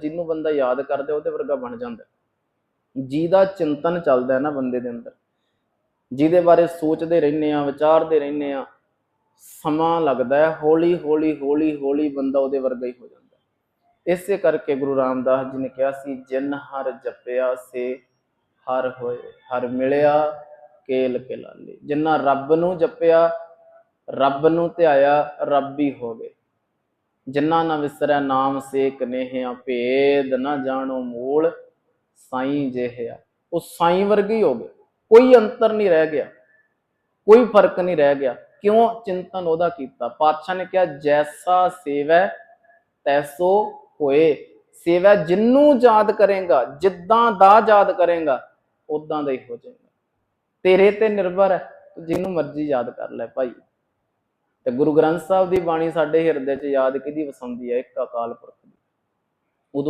ਜਿਹਨੂੰ ਬੰਦਾ ਯਾਦ ਕਰਦਾ, ਉਹਦੇ ਵਰਗਾ ਬਣ ਜਾਂਦਾ। ਜਿਹਦਾ ਚਿੰਤਨ ਚੱਲਦਾ ਹੈ ਨਾ ਬੰਦੇ ਦੇ ਅੰਦਰ, ਜਿਹਦੇ ਬਾਰੇ ਸੋਚਦੇ ਰਹਿੰਦੇ ਆ ਵਿਚਾਰਦੇ ਰਹਿੰਦੇ ਆ ਸਮਾਂ ਲੱਗਦਾ ਹੈ, ਹੌਲੀ ਹੌਲੀ ਹੌਲੀ ਹੌਲੀ ਬੰਦਾ ਉਹਦੇ ਵਰਗਾ ਹੀ ਹੋ ਜਾਂਦਾ ਇਸੇ ਕਰਕੇ ਗੁਰੂ ਰਾਮਦਾਸ ਜੀ ਨੇ ਕਿਹਾ ਸੀ, ਜਿਨ ਹਰ ਜਪਿਆ ਸੇ ਹਰ ਹੋਏ, ਹਰ ਮਿਲਿਆ ਕੇਲ ਕੇ ਲਾਲੇ ਜਿੰਨਾ ਰੱਬ ਨੂੰ ਜਪਿਆ, ਰੱਬ ਨੂੰ ਧਿਆਇਆ, ਰੱਬ ਹੀ ਹੋ ਗਏ ਜਿਨ੍ਹਾਂ ਨਾ ਵਿਸਰਿਆ ਨਾਮ ਸੇ ਕਨੇਹਿਆ ਭੇਦ, ਨਾ ਜਾਣੋ ਮੂਲ ਸਾਈਂ ਜਿਹਿਆ ਉਹ ਸਾਈਂ ਵਰਗੇ ਹੋ ਗਏ। ਕੋਈ ਅੰਤਰ ਨਹੀਂ ਰਹਿ ਗਿਆ। ਕੋਈ ਫ਼ਰਕ ਨਹੀਂ ਰਹਿ ਗਿਆ। ਕਿਉਂ? ਚਿੰਤਨ ਉਹਦਾ ਕੀਤਾ। ਪਾਤਸ਼ਾਹ ਨੇ ਕਿਹਾ, ਜੈਸਾ ਸੇਵੈ, ਤੈਸੋ ਹੋਏ। ਸੇਵਾ ਜਿੰਨੂੰ ਯਾਦ ਕਰੇਗਾ, ਜਿੱਦਾਂ ਦਾ ਯਾਦ ਕਰੇਗਾ ਉਦਾਂ ਦਾ ਹੀ ਹੋ ਜਾਏਗਾ। ਤੇਰੇ ਤੇ ਨਿਰਭਰ ਹੈ। ਤੂੰ ਜਿਹਨੂੰ ਮਰਜ਼ੀ ਯਾਦ ਕਰ ਲੈ ਭਾਈ। ਤੇ ਗੁਰੂ ਗ੍ਰੰਥ ਸਾਹਿਬ ਦੀ ਬਾਣੀ ਸਾਡੇ ਹਿਰਦੇ 'ਚ ਯਾਦ ਕਿਹਦੀ ਵਸਾਉਂਦੀ ਹੈ? ਇੱਕ ਅਕਾਲ ਪੁਰਖ